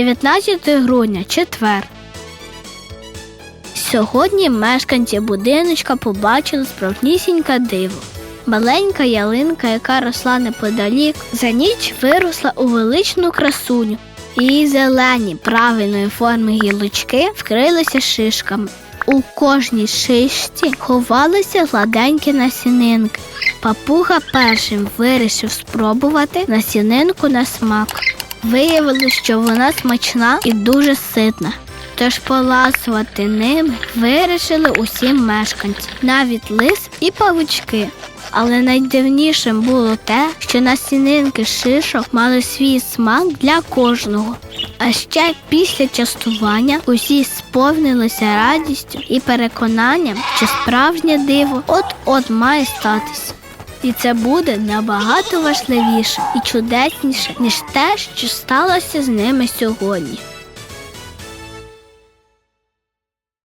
19 грудня, четвер. Сьогодні мешканці будиночка побачили справжнісіньке диво. Маленька ялинка, яка росла неподалік, за ніч виросла у величну красуню. Її зелені правильної форми гілочки вкрилися шишками. У кожній шишці ховалися гладенькі насінинки. Папуга першим вирішив спробувати насінинку на смак. Виявилось, що вона смачна і дуже ситна. Тож поласувати ними вирішили усі мешканці, навіть лис і павучки. Але найдивнішим було те, що насінинки шишок мали свій смак для кожного. А ще після частування усі сповнилися радістю і переконанням, що справжнє диво от-от має статись. І це буде набагато важливіше і чудесніше, ніж те, що сталося з ними сьогодні.